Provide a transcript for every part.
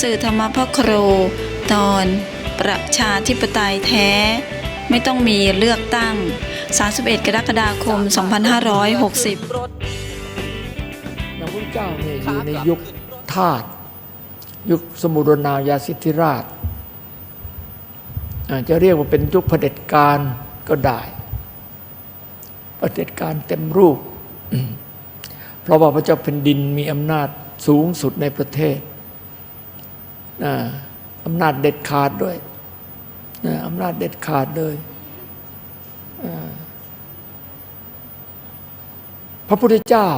สื่อธรรมพ่อครูตอนประชาธิปไตยแท้ ไม่ต้องมีเลือกตั้ง 31 กรกฎาคม 2560อย่างพระเจ้าเนี่ยอยู่ในยุคทาสยุคสมุรณาญาสิทธิราชอาจจะเรียกว่าเป็นยุคเผด็จการก็ได้เผด็จการเต็มรูป เพราะว่าพระเจ้าแผ่นดินมีอำนาจสูงสุดในประเทศ อำนาจเด็ดขาดด้วยอำนาจเด็ดขาดเลยพระพุทธเจ้า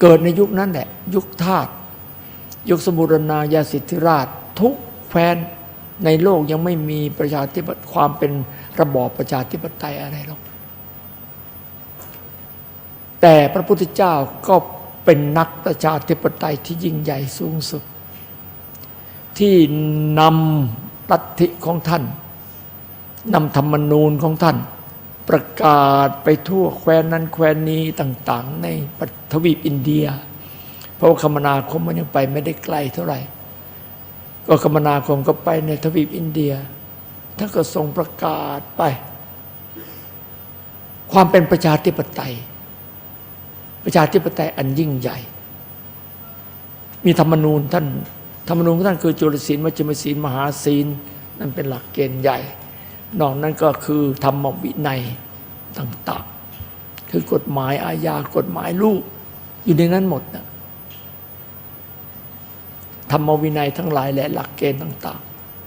เกิดในยุคนั้นแหละ ยุคทาสยุคสมุรณาญาสิทธิราช ทุกแคว้นในโลกยังไม่มีประชาธิปไตยความเป็นระบอบประชาธิปไตยอะไรหรอกแต่พระพุทธเจ้าก็เป็นนักประชาธิปไตยที่ยิ่งใหญ่สูงสุด ที่นำลัทธิของท่านนำธรรมนูญของท่าน ประกาศไปทั่วแคว้นนั้นแคว้นนี้ต่างๆ ในทวีปอินเดีย เพราะว่าคมนาคมมันยังไปไม่ได้ไกลเท่าไหร่ ก็คมนาคมก็ไปในทวีปอินเดียท่านก็ทรงประกาศไป ความเป็นประชาธิปไตย ประชาธิปไตยอันยิ่งใหญ่ มีธรรมนูญท่าน ธรรมนูญของท่านคือจุลศีลมัจจิมศีลมหาศีลนั่นเป็นหลักเกณฑ์ใหญ่ นอกนั้นก็คือธรรมวินัยต่างๆ คือกฎหมายอาญากฎหมายลูก อยู่ในนั้นหมดนะธรรมวินัยทั้งหลายและหลักเกณฑ์ต่าง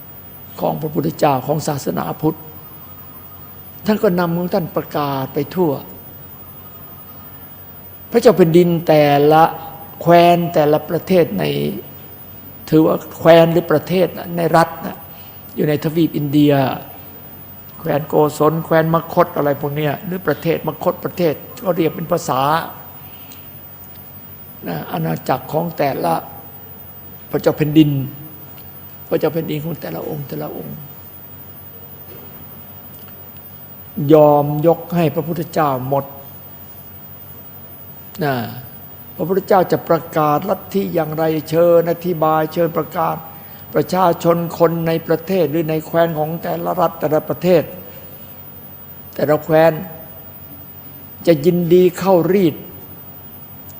ๆ ของพระพุทธเจ้าของศาสนาพุทธ ท่านก็นำของท่านประกาศไปทั่ว พระเจ้าเป็นดินแต่ละแคว้นแต่ละประเทศใน ถือว่าแคว้นหรือประเทศในรัฐนะอยู่ในทวีปอินเดีย แคว้นโกศลแคว้นมคตอะไรพวกนี้หรือประเทศมคตประเทศก็เรียกเป็นภาษานะอาณาจักรของแต่ละพระเจ้าแผ่นดิน พระเจ้าแผ่นดินของแต่ละองค์แต่ละองค์ ยอมยกให้พระพุทธเจ้าหมดนะ พระพุทธเจ้าจะประกาศลัทธิอย่างไรเชิญอธิบายเชิญประกาศ ประชาชนคนในประเทศหรือในแคว้นของแต่ละรัฐแต่ละประเทศ แต่ละแคว้นจะยินดีเข้ารีด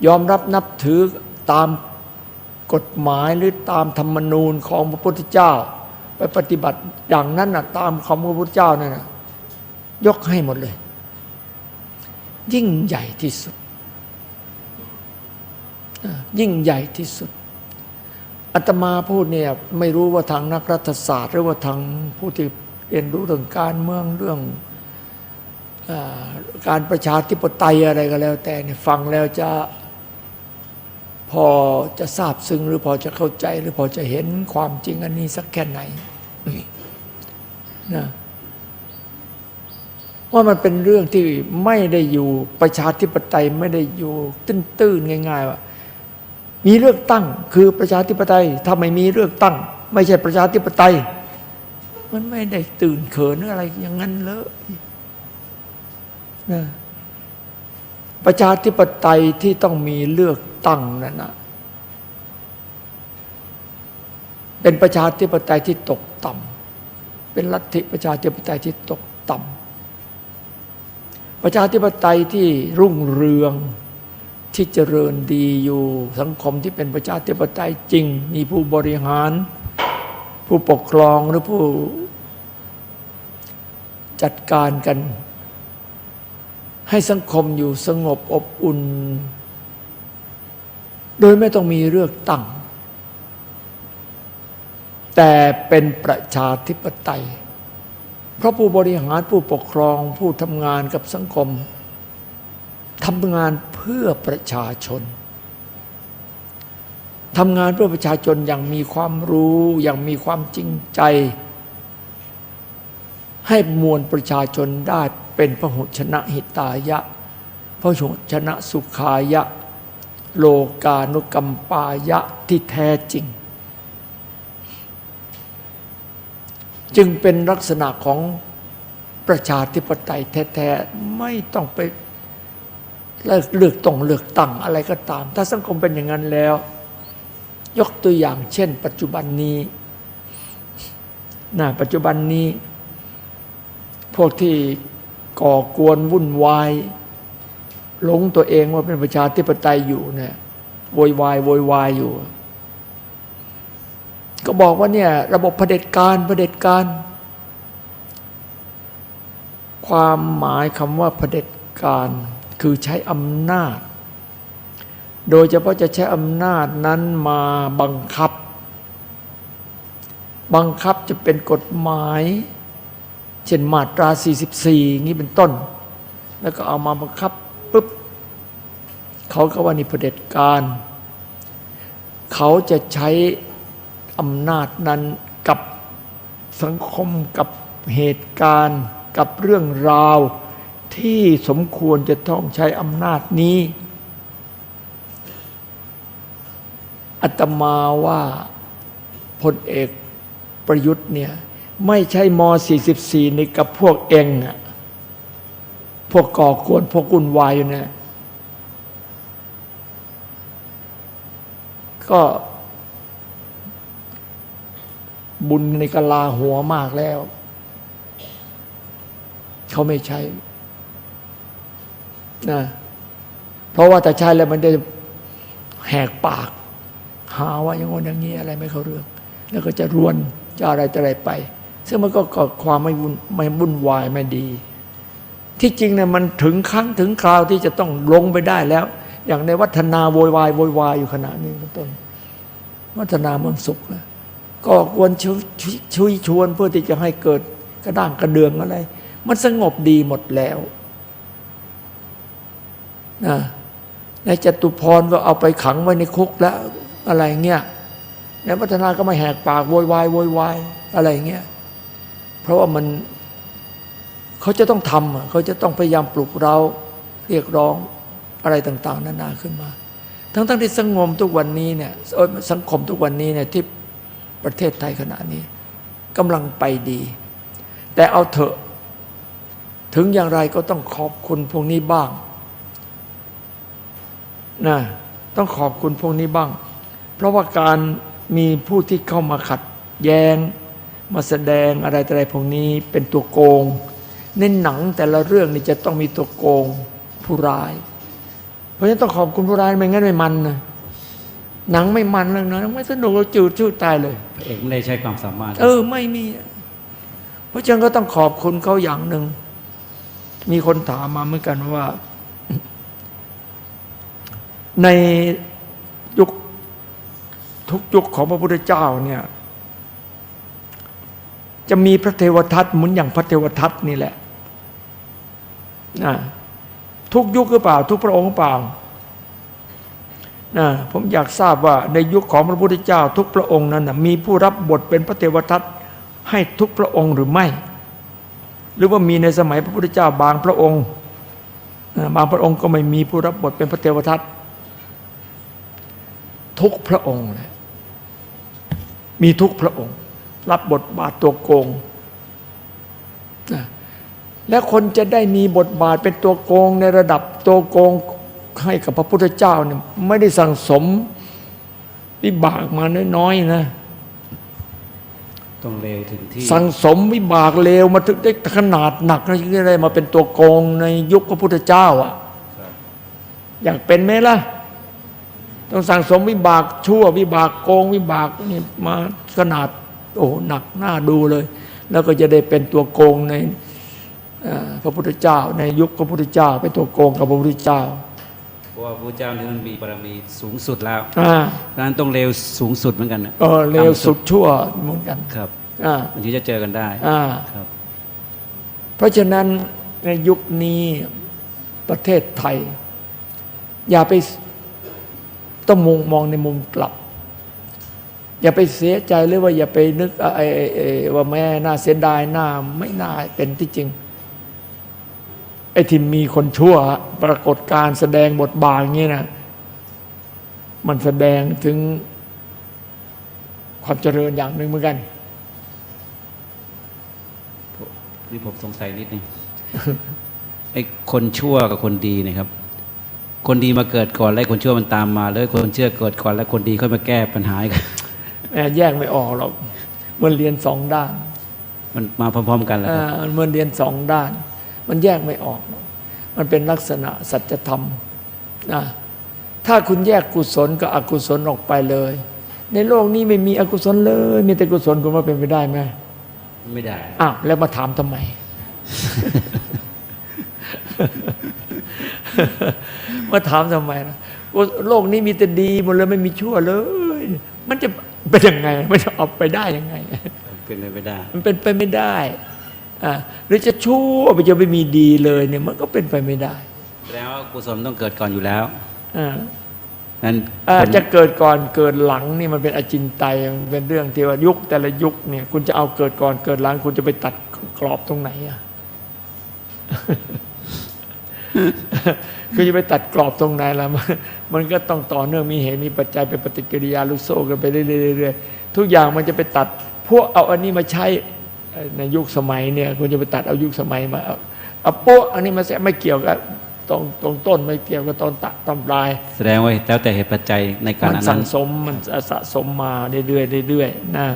ยอมรับนับถือตามกฎหมายหรือตามธรรมนูญของพระพุทธเจ้า ไปปฏิบัติอย่างนั้นนะตามคำของพระพุทธเจ้านั่นนะยกให้หมดเลย ยิ่งใหญ่ที่สุด ยิ่งใหญ่ที่สุดอาตมาพูดเนี่ยไม่รู้ว่าทางนักรัฐศาสตร์ หรือว่าทางผู้ที่เรียนรู้เรื่องการเมืองเรื่องอการประชาธิปไตยอะไรก็แล้ว แต่เนี่ยฟังแล้วจะพอจะทราบซึ้งหรือพอจะเข้าใจหรือพอจะเห็นความจริงอันนี้สักแค่ไหนนะว่ามันเป็นเรื่องที่ไม่ได้อยู่ประชาธิปไตยไม่ได้อยู่ตื้นๆง่าย ๆ ว่า มีเลือกตั้งคือประชาธิปไตยถ้าไม่มีเลือกตั้ง ไม่ใช่ประชาธิปไตย มันไม่ได้ตื่นเขินอะไรอย่างนั้นเลยนะประชาธิปไตยที่ต้องมีเลือกตั้งนั่นนะเป็นประชาธิปไตยที่ตกต่ำเป็นลัทธิประชาธิปไตยที่ตกต่ำประชาธิปไตยที่รุ่งเรือง ที่เจริญดีอยู่สังคมที่เป็นประชาธิปไตยจริง มีผู้บริหาร ผู้ปกครองหรือผู้จัดการกัน ให้สังคมอยู่สงบอบอุ่น โดยไม่ต้องมีเลือกตั้ง แต่เป็นประชาธิปไตย เพราะผู้บริหารผู้ปกครองผู้ทำงานกับสังคมทำงาน พื่อประชาชนทำงานเพื่อประชาชนอย่างมีความรู้อย่างมีความจริงใจ ให้มวลประชาชนได้เป็นพหุชนะหิตายะพหุชนะสุขายะ โลกานุกัมปายะที่แท้จริง จึงเป็นลักษณะของประชาธิปไตยแท้ ๆ ไม่ต้องไป เลือกเลือกต้องเลือกตั้งอะไรก็ตาม ถ้าสังคมเป็นอย่างนั้นแล้ว ยกตัวอย่างเช่น ปัจจุบันนี้นะปัจจุบันนี้ พวกที่ก่อกวนวุ่นวายหลงตัวเองว่าเป็นประชาธิปไตยอยู่เนี่ยโวยวายโวยวายอยู่ ก็บอกว่าเนี่ยระบบเผด็จการเผด็จการ ความหมายคำว่าเผด็จการ คือใช้อำนาจ โดยเฉพาะจะใช้อำนาจนั้นมาบังคับ บังคับจะเป็นกฎหมาย เช่นมาตรา 44งนี้เป็นต้น แล้วก็เอามาบังคับปุ๊บเขาก็ว่านี่เผด็จการ เขาจะใช้อำนาจนั้นกับสังคมกับเหตุการณ์กับเรื่องราว ที่สมควรจะต้องใช้อำนาจนี้อาตมาว่าพลเอกประยุทธ์เนี่ย ไม่ใช่ม 44ในกับพวกเองอะพวกก่อกวนพวกกุนวายอยู่เนี่ยก็บุญในกะลาหัวมากแล้ว เขาไม่ใช้ นะเพราะว่าแต่ใช้แล้วมันจะแหกปาก หาว่าอย่างงนอย่างนี้อะไรไม่เข้าเรื่อง แล้วก็จะรวนจะอะไรจะอะไรไป ซึ่งมันก็ก่อความไม่วุ่นไม่วุ่นวายไม่ดี ที่จริงเนี่ยมันถึงครั้งถึงคราวที่จะต้องลงไปได้แล้ว อย่างในวัฒนาโวยวายโวยวายอยู่ขณะนี้เป็นต้น วัฒนาเมืองสุขนะก็ควรชุยชุยชวนเพื่อที่จะให้เกิดกระด้างกระเดืองอะไร มันสงบดีหมดแล้ว นะในจตุพรก็เอาไปขังไว้ในคุกแล้วอะไรเงี้ยในวัฒนาก็มาแหกปากโวยวายโวยวายอะไรเงี้ยเพราะว่ามันเขาจะต้องทำเขาจะต้องพยายามปลุกเราเรียกร้องอะไรต่าง ๆ นานาขึ้นมา ทั้งๆที่สงบทุกวันนี้เนี่ยสังคมทุกวันนี้เนี่ยที่ประเทศไทยขณะนี้กำลังไปดี แต่เอาเถอะ ถึงอย่างไรก็ต้องขอบคุณพวกนี้บ้าง นะต้องขอบคุณพวกนี้บ้าง เพราะว่าการมีผู้ที่เข้ามาขัดแย้ง มาแสดงอะไรต่ออะไรพวกนี้เป็นตัวโกงในหนังแต่ละเรื่องนี่จะต้องมีตัวโกงผู้ร้าย เพราะฉะนั้นต้องขอบคุณผู้ร้ายไม่งั้นไม่มันนะหนังไม่มันเลยนะไม่สนุกเราจืดชืดตายเลยพระเอกไม่ได้ใช้ความสามารถ เออไม่มี เพราะฉะนั้นก็ต้องขอบคุณเขาอย่างหนึ่งมีคนถามมาเหมือนกันว่า ในยุคทุกยุคของพระพุทธเจ้าเนี่ยจะมีพระเทวทัตเหมือนอย่างพระเทวทัตนี่แหละนะทุกยุคหรือเปล่า ทุกพระองค์หรือเปล่านะผมอยากทราบว่าในยุคของพระพุทธเจ้า ทุกพระองค์นั้นนะมีผู้รับบทเป็นพระเทวทัตให้ทุกพระองค์หรือไม่ หรือว่ามีในสมัยพระพุทธเจ้าบางพระองค์ บางพระองค์ก็ไม่มีผู้รับบทเป็นพระเทวทัต ทุกพระองค์เลยมีทุกพระองค์ รับบทบาทตัวโกงนะและคนจะได้มีบทบาทเป็นตัวโกงในระดับตัวโกงให้กับพระพุทธเจ้าเนี่ยไม่ได้สั่งสมวิบากมาน้อยๆนะต้องเร็วถึงที่สั่งสมวิบากเลวมาถึงได้ขนาดหนักนะที่ได้มาเป็นตัวโกงในยุคพระพุทธเจ้าอะครับอยากเป็นไหมล่ะ ต้องสั่งสมวิบากชั่ววิบากโกงวิบากนี่มาขนาดโอ้โหหนักหน้าดูเลย แล้วก็จะได้เป็นตัวโกงในเอ่อพระพุทธเจ้า ในยุคพระพุทธเจ้า เป็นตัวโกงกับพระพุทธเจ้าเพราะว่าพระเจ้าที่มันมีบารมีสูงสุดแล้วอ่าดังนั้นต้องเร็วสูงสุดเหมือนกันนะเออเลวสุดชั่วเหมือนกันครับอ่ามันถึงจะเจอกันได้อ่าครับ เพราะฉะนั้นในยุคนี้ประเทศไทย อย่าไป ต้องมองมองในมุมกลับ อย่าไปเสียใจหรือว่าอย่าไปนึกไอ้ว่าแม่น่าเสียดายหน้าไม่น่าเป็นที่จริงไอ้ที่มีคนชั่ว ปรากฏการแสดงบทบาทอย่างนี้นะมันแสดงถึงความเจริญอย่างหนึ่งเหมือนกันนี่ผมสงสัยนิดนึงไอ้คนชั่วกับคนดีนะครับ คนดีมาเกิดก่อนแล้วคนชั่วมันตามมาแล้วคนเชื่อเกิดก่อนแล้วคนดีค่อยมาแก้ปัญหากันแหมแยกไม่ออกหรอกมันเรียนสองด้าน มันมาพร้อม ๆ กันแหล้วอ่ามันเหมือนเรียนสองด้าน มันแยกไม่ออก มันเป็นลักษณะสัจธรรมนะถ้าคุณแยกกุศลกับอกุศลออกไปเลย ในโลกนี้ไม่มีอกุศลเลย มีแต่กุศลคุณว่าเป็นไปได้ไหมไม่ได้อ้าวแล้วมาถามทำไม มาถามทำไมนะว่าโลกนี้มีแต่ดีหมดเลยไม่มีชั่วเลย มันจะเป็นยังไง มันจะเอาไปได้ยังไง เป็นไปไม่ได้ มันเป็นไปไม่ได้อ่าหรือจะชั่วไปจะไม่มีดีเลยเนี่ย มันก็เป็นไปไม่ได้แสดงว่ากุศลต้องเกิดก่อนอยู่แล้วอ่านั้นอ่าคนจะเกิดก่อนเกิดหลังนี่มันเป็นอจินไตยมันเป็นเรื่องที่ว่ายุคแต่ละยุคเนี่ย คุณจะเอาเกิดก่อนเกิดหลัง คุณจะไปตัดกรอบตรงไหนอะ คือจะไปตัดกรอบตรงไหนล่ะมันมันก็ต้องต่อเนื่องมีเหตุมีปัจจัยเป็นปฏิกิริยาลูกโซ่กันไปเรื่อยๆๆๆทุกอย่างมันจะไปตัด พวกเอาอันนี้มาใช้เอ่อในยุคสมัยเนี่ยคุณจะไปตัดเอายุคสมัยมาเอาเอาโป๊ะอันนี้มาแสไม่เกี่ยวกับตรงตรงต้นไม่เกี่ยวกับตอนตัดตอนปลาย แสดงว่าแล้วแต่เหตุปัจจัยในการมันอันสันั้งนสมมันสะสมมาเรื่อยๆเรื่อยๆนะ